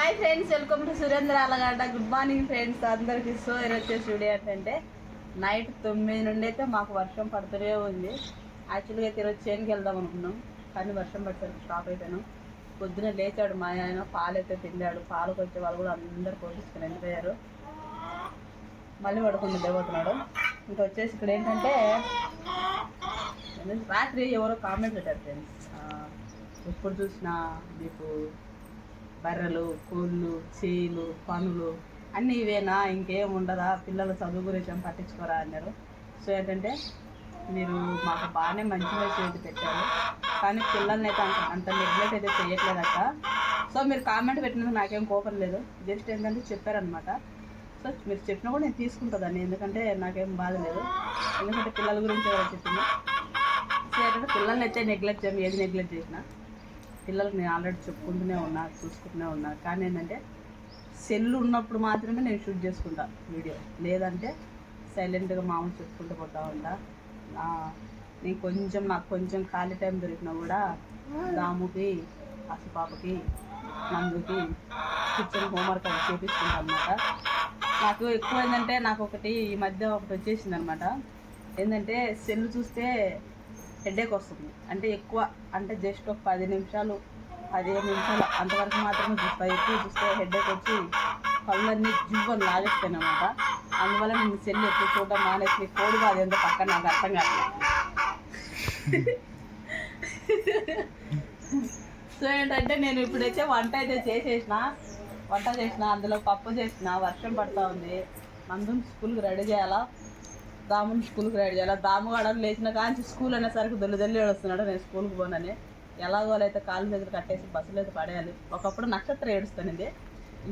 Hi friends welcome to Surendra Alagadda good morning friends అందరికి so ఈరోజు studio ఏంటంటే night తొమ్మిది నుండి అయితే మాకు వర్షం పడుతూనే ఉంది. యాక్చువల్గా అయితే ఈరోజు చేనుకి వెళ్దాం అనుకున్నాం కానీ వర్షం పడుతుంది స్టాప్ అయిపోయాను. పొద్దున లేచాడు మా ఆయన పాలు అయితే తిండాడు పాలు వచ్చే వాళ్ళు కూడా అందరు పోషించుకుని వెళ్ళిపోయారు. మళ్ళీ పడుకుని నిద్రపోతున్నాడు ఇంకా వచ్చేసి ఇక్కడ ఏంటంటే రాత్రి ఎవరో కామెంట్ పెట్టారు ఫ్రెండ్స్. ఎప్పుడు చూసినా మీకు బర్రెలు కోళ్ళు చేలు పనులు అన్నీ ఇవేనా? ఇంకేం ఉండదా? పిల్లల చదువు గురించి ఏం పట్టించుకోరా అన్నారు. సో ఏంటంటే మీరు మాకు బాగానే మంచి వయసు అయితే పెట్టారు. కానీ పిల్లల్ని అయితే అంత అంత నెగ్లెక్ట్ అయితే చేయట్లేదక్క సో మీరు కామెంట్ పెట్టినందుకు నాకేం కోపం లేదు. జస్ట్ ఏంటంటే చెప్పారనమాట సో మీరు చెప్పినా కూడా నేను తీసుకుంటుందని ఎందుకంటే నాకేం బాధ లేదు. ఎందుకంటే పిల్లల గురించి ఎవరో చెప్పింది సో ఏంటంటే పిల్లల్ని అయితే నెగ్లెక్ట్ చేయము. ఏది నెగ్లెక్ట్ చేసినా. పిల్లలకు నేను ఆల్రెడీ చెప్పుకుంటూనే ఉన్నా చూసుకుంటూనే ఉన్నా కానీ ఏంటంటే సెల్ ఉన్నప్పుడు మాత్రమే నేను షూట్ చేసుకుంటా వీడియో. లేదంటే సైలెంట్గా మామూలు చెప్పుకుంటూ పోతా ఉంటా. నా నేను కొంచెం నాకు కొంచెం ఖాళీ టైం దొరికినా కూడా దాముకి అసపాపకి నందుకి కిచెన్ హోంవర్క్ అది చేపిస్తుంటా అనమాట నాకు ఎక్కువ ఏంటంటే నాకు ఒకటి ఈ మధ్య ఒకటి వచ్చేసింది అనమాట ఏంటంటే సెల్ చూస్తే హెడేక్ వస్తుంది. అంటే ఎక్కువ అంటే జస్ట్ ఒక పది నిమిషాలు పదిహేను నిమిషాలు అంతవరకు మాత్రమే చూస్తా. ఎక్కువ చూస్తే హెడేక్ వచ్చి పళ్ళన్నీ జువ్వని లాగేస్తాను అనమాట అందువల్ల నేను సెల్ ఎక్కువ చూడడం మానేసి కోడి కాదు ఎంత పక్కన నాకు అర్థం కాదు సో ఏంటంటే నేను ఇప్పుడైతే వంట అయితే చేసేసిన. వంట చేసిన అందులో పప్పు చేసిన వర్షం పడుతూ ఉంది. నందుని స్కూల్కి రెడీ చేయాలా? దాముని స్కూల్కి రెడీ చేయాలి. దాము కూడా లేచిన కాంచి స్కూల్ అనేసరికి దొల్లి దొల్లి ఏడుస్తున్నాడు నేను స్కూల్కి పోనని ఎలాగో అయితే కాలు దగ్గర కట్టేసి బస్సులో అయితే పడేయాలి. ఒకప్పుడు నక్షత్రం ఏడుస్తానిది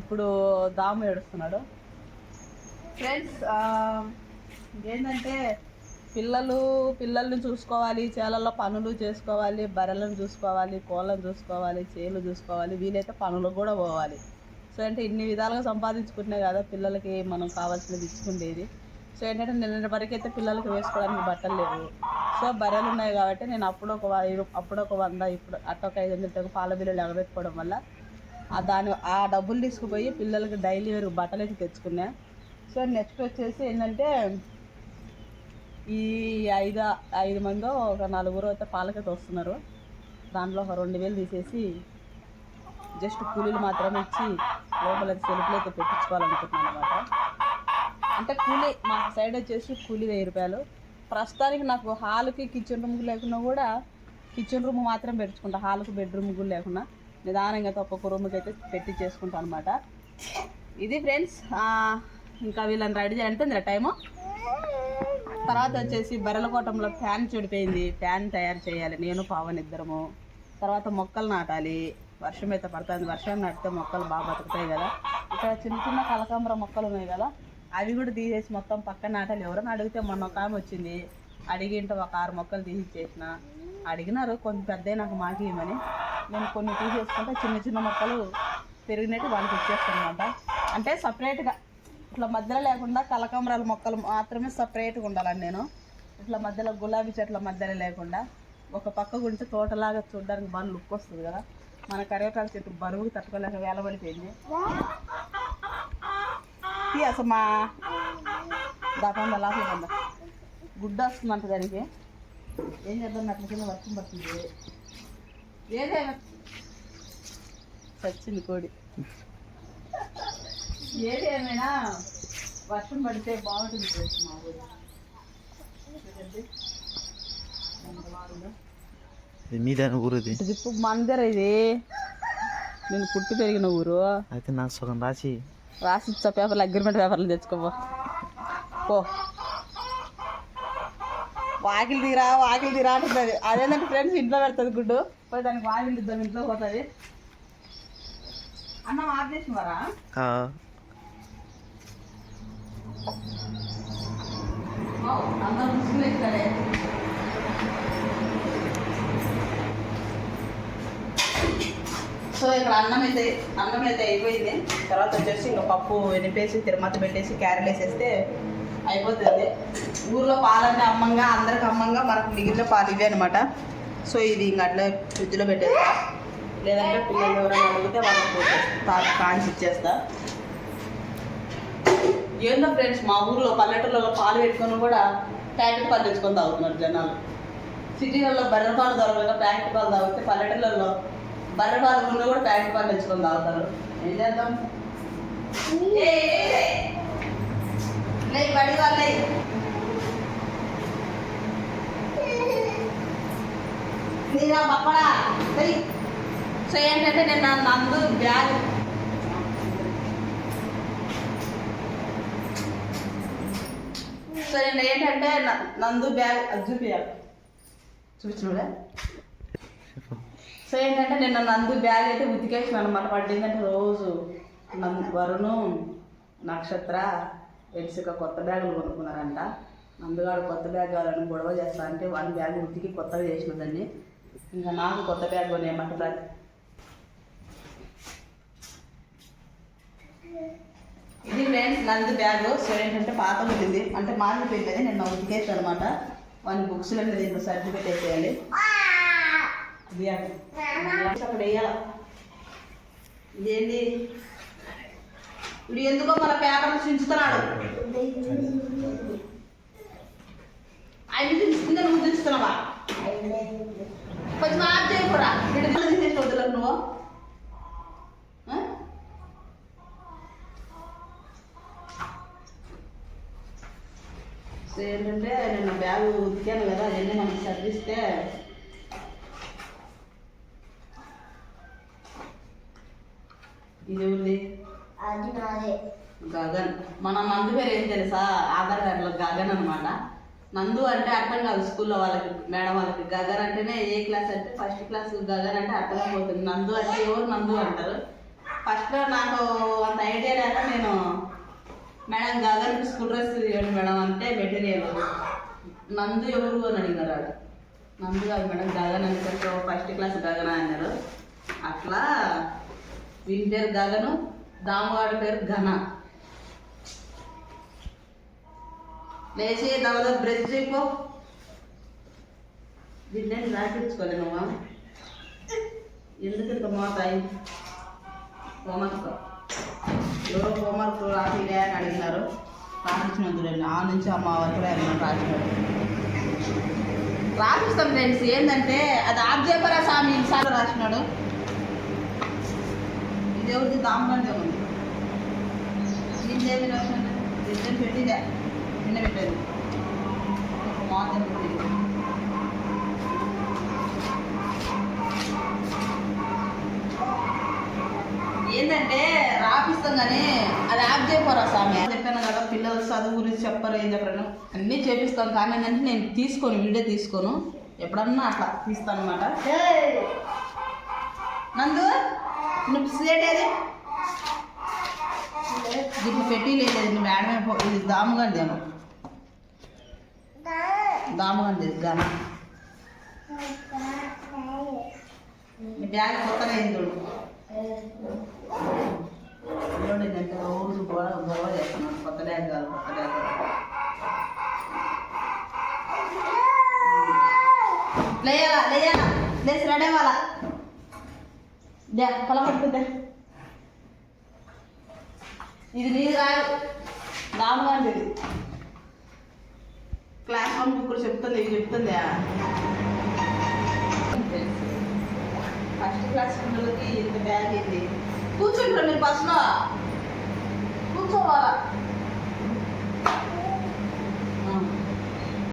ఇప్పుడు దాము ఏడుస్తున్నాడు. ఫ్రెండ్స్ ఏంటంటే పిల్లలు పిల్లల్ని చూసుకోవాలి చేలల్లో పనులు చేసుకోవాలి బర్రెలను చూసుకోవాలి కోళ్ళను చూసుకోవాలి చేలు చూసుకోవాలి వీలైతే పనులకు కూడా పోవాలి. సో అంటే ఇన్ని విధాలుగా సంపాదించుకుంటున్నాయి కదా పిల్లలకి మనం కావాల్సినది ఇచ్చుకుండేది. సో ఏంటంటే నిన్న వరకు అయితే పిల్లలకి వేసుకోవడానికి బట్టలు లేవు. సో బర్రెలు ఉన్నాయి కాబట్టి నేను అప్పుడు ఒక అప్పుడు ఒక వంద ఇప్పుడు అట్ట ఒక ఐదు వందల పాల బిల్లులు ఎగబెట్టుకోవడం వల్ల ఆ దాని ఆ డబ్బులు తీసుకుపోయి పిల్లలకి డైలీ వేరు బట్టలు అయితే తెచ్చుకున్నా. సో నెక్స్ట్ వచ్చేసి ఏంటంటే ఈ ఐదు ఐదు మందో ఒక నలుగురు అయితే పాలకైతే వస్తున్నారు. దాంట్లో ఒక రెండు వేలు తీసేసి జస్ట్ కూలీలు మాత్రమే ఇచ్చి లోపల సెలుపులు అయితే పెట్టించుకోవాలనుకుంటున్నాను అనమాట అంటే కూలీ మా సైడ్ వచ్చేసి కూలీ వెయ్యి రూపాయలు. ప్రస్తుతానికి నాకు హాల్కి కిచెన్ రూమ్ లేకున్నా కూడా కిచెన్ రూమ్ మాత్రం పెట్టుకుంటా. హాల్కి బెడ్రూమ్ కూడా లేకుండా నిదానంగా అయితే ఒక్కొక్క రూమ్కి అయితే పెట్టి చేసుకుంటాను అనమాట ఇది ఫ్రెండ్స్ ఇంకా వీళ్ళని రెడీ చేయాలంటే టైము. తర్వాత వచ్చేసి బర్రెలకోటంలో ఫ్యాన్ చెడిపోయింది. ఫ్యాన్ తయారు చేయాలి. నేను పావన్ ఇద్దరము. తర్వాత మొక్కలు నాటాలి. వర్షం అయితే పడుతుంది. వర్షం నాటితే మొక్కలు బాగా బతుకుతాయి కదా. ఇక్కడ చిన్న చిన్న కలకాంబర మొక్కలు ఉన్నాయి కదా. అవి కూడా తీసేసి మొత్తం పక్కన నాటాలి. ఎవరైనా అడిగితే మొన్న ఒక ఆమె వచ్చింది. అడిగింటే ఒక ఆరు మొక్కలు తీసి ఇచ్చేసిన అడిగినారు కొంచెం పెద్ద నాకు మాకి ఇవ్వమని. నేను కొన్ని తీసేసుకుంటే చిన్న చిన్న మొక్కలు పెరిగినట్టు వాళ్ళకి ఇచ్చేస్తాను అనమాట అంటే సపరేట్గా ఇట్లా మధ్యలో లేకుండా కలకమరాల మొక్కలు మాత్రమే సపరేట్గా ఉండాలని నేను. ఇట్లా మధ్యలో గులాబీ చెట్ల మధ్యలో లేకుండా ఒక పక్క గురించి తోటలాగా చూడడానికి బాగా లుక్ వస్తుంది కదా. మన కరివేపాకు చెట్టు బరువుకి తట్టుకోలేక వేలబడిపోయింది ఈ అసలు మా దాకా లోపల కొంద గుడ్డ వస్తుందంట దానికి. ఏం చేద్దాం? అట్ల కింద వర్షం పడుతుంది. ఏదైనా చచ్చింది కోడి. ఏది ఏమైనా వర్షం పడితే బాగుంటుంది ఫ్రెండ్స్ మా ఊరు. మీదైన ఊరు ఇది? మందర ఇది. నేను పుట్టి పెరిగిన ఊరు. అయితే నాకు సగం రాసి రాసి ఇచ్చా పేపర్లు అగ్రిమెంట్ పేపర్లు తెచ్చుకోపో. పో. వాకిలి తీరా వాకిలి తీరా అంటుంది అదేంటంటే ఫ్రెండ్స్ ఇంట్లో పెడుతుంది గుడ్డు. పోయి దానికి వాకిలి ఇద్దాం ఇంట్లో పోతుంది. అన్నం ఆఫ్ చేసినారా ఆ, అందరూ సో ఇక్కడ అన్నం అయితే అన్నం అయితే అయిపోయింది. తర్వాత వచ్చేసి ఇంకా పప్పు వెనిపేసి తిరుమత పెట్టేసి క్యారెట్ వేసేస్తే అయిపోతుంది. ఊర్లో పాలన్నీ అమ్మంగా అందరికి అమ్మంగా మనకు మిగిలిన పాలు ఇవే అనమాట సో ఇది ఇంక అట్లా ఫ్రిడ్జ్లో పెట్టేస్తా. లేదంటే పిల్లలు ఎవరైనా అడిగితే వాళ్ళకి తా- కాన్స్ ఇచ్చేస్తా. ఏందో ఫ్రెండ్స్ మా ఊర్లో పల్లెటూరులో పాలు పెట్టుకొని కూడా ప్యాకెట్ పాలు తెచ్చుకొని తాగుతున్నారు జనాలు. సిటీలలో బర్రె పాలు దొరకక ప్యాకెట్ పాలు తాగితే పల్లెటూళ్ళలో బర్రె పాలు ఉన్న కూడా ప్యాకెట్ పాలు తెచ్చుకొని తాగుతారు. ఏం చేద్దాం? వాళ్ళే. సో ఏంటంటే నేను నందు బ్యాగ్. సో నేను ఏంటంటే నందు బ్యాగ్ అది చూపించాలి చూపించినలే సో ఏంటంటే నిన్న నందు బ్యాగ్ అయితే ఉతికేసిన అనమాట. పడిందంటే రోజు నందు వరుణు నక్షత్ర ఎలిసిక కొత్త బ్యాగులు కొనుక్కున్నారంట. నందుగాడు కొత్త బ్యాగ్ కావాలని గొడవ చేస్తా అంటే వన్ బ్యాగ్ ఉతికి కొత్తగా చేసిన దాన్ని ఇంకా నాకు కొత్త బ్యాగ్ కొనేయమంటే ప్రతి ఇది ఫ్రెండ్స్ నంది బ్యాగ్. సో ఏంటంటే పాత ఉంటుంది అంటే మారిపోయింది అది నేను ఉతికేసాను అనమాట. వన్ బుక్స్లో అనేది దీంట్లో సర్టిఫికేట్ వేసేయాలి ఇది అక్కడ వేయాల. ఇప్పుడు ఎందుకో మన పేపర్ చించుతున్నాడు. అవి చించుతుందే నువ్వు చించుతున్నావా? కొంచెం ఆఫ్ చేయకురా విడుదల వదలకు నువ్వు. ఆ? ఏంటంటే నేను బ్యాగ్ ఉతికాను కదా అవన్నీ మనకి సర్దిస్తే ఇది ఉంది అది నాదే గగన్. మన నందు పేరు ఏం తెలుసా? ఆధార్ కార్డులో గగన్ అనమాట నందు అంటే అర్థం కాదు స్కూల్లో వాళ్ళకి మేడం వాళ్ళకి. గగన్ అంటేనే ఏ క్లాస్ అంటే ఫస్ట్ క్లాస్ గగన్ అంటే అర్థమైపోతుంది. నందు అంటే ఎవరు నందు అంటారు? ఫస్ట్లో నాకు అంత ఐడియా లేక నేను మేడం గగన్ స్కూల్ డ్రెస్ ఇవ్వండి మేడం అంటే మెటీరియల్. నందు ఎవరు అని అడిగారు ఆడ. నందు కాదు మేడం గగన్ అని ఫస్ట్ క్లాస్ గగన అన్నారు. అట్లా వీని పేరు గగను దామవాడి పేరు ఘన. లేచి దవద బ్రష్ చేయపో దీన్ని రాపించుకోలే ఎందుకు ఇంత మోతాయి హోంవర్క్. ఎవరో హోంవర్క్ రాసిలే అని అడిగినారు. రాపించినందులేండి ఆ నుంచి అమ్మ వరకు వెళ్ళినారు రాసినారు ఫ్రెండ్స్. ఏంటంటే అది ఆబ్జేపరా స్వామి ఈసారి రాసినాడు. ఎవరిది దామకంటే ఉంది దీనిదేమి రాసినాడు దీన్ని పెట్టిదే నిన్న పెట్టేది మాత్రం పెట్టింది ఏంటంటే రాపిస్తాం కానీ అది యాప్ చేయపోరా స్వామి? చెప్పాను కదా పిల్లలు చదువు గురించి చెప్పరు ఏం చెప్పరు అన్నీ చేపిస్తాం. కానీ ఏంటంటే నేను తీసుకోను వీడియో తీసుకోను. ఎప్పుడన్నా అట్లా తీస్తాను అనమాట నందు! నువ్వు స్లేట్ ఏది దీన్ని పెట్టి లేదు నువ్వు మేడమే పో- ఇది దాముగండి ఏమో దాముగండి ఇది గాన నీ బ్యాగ్ కొత్తగా అయింది చూడు. చూడండి రోజు గొడవ గొడవ చేస్తున్నాను కొత్త బ్యాగ్ కాదు కొత్త బ్యాగ్ లేయాలా లేయాలా? లేచి రెడీ అవ్వాలా? దే పొల పట్టుకుంటే ఇది నీది రాదు దామగాండి ఇది క్లాస్ వన్ బుక్ చెప్తుంది ఇవి చెప్తుంది ఫస్ట్ క్లాస్ పిల్లలకి ఇంత బ్యాగ్ ఏంటి కూర్చుంటారు మీరు బస్సులో కూర్చోవాలా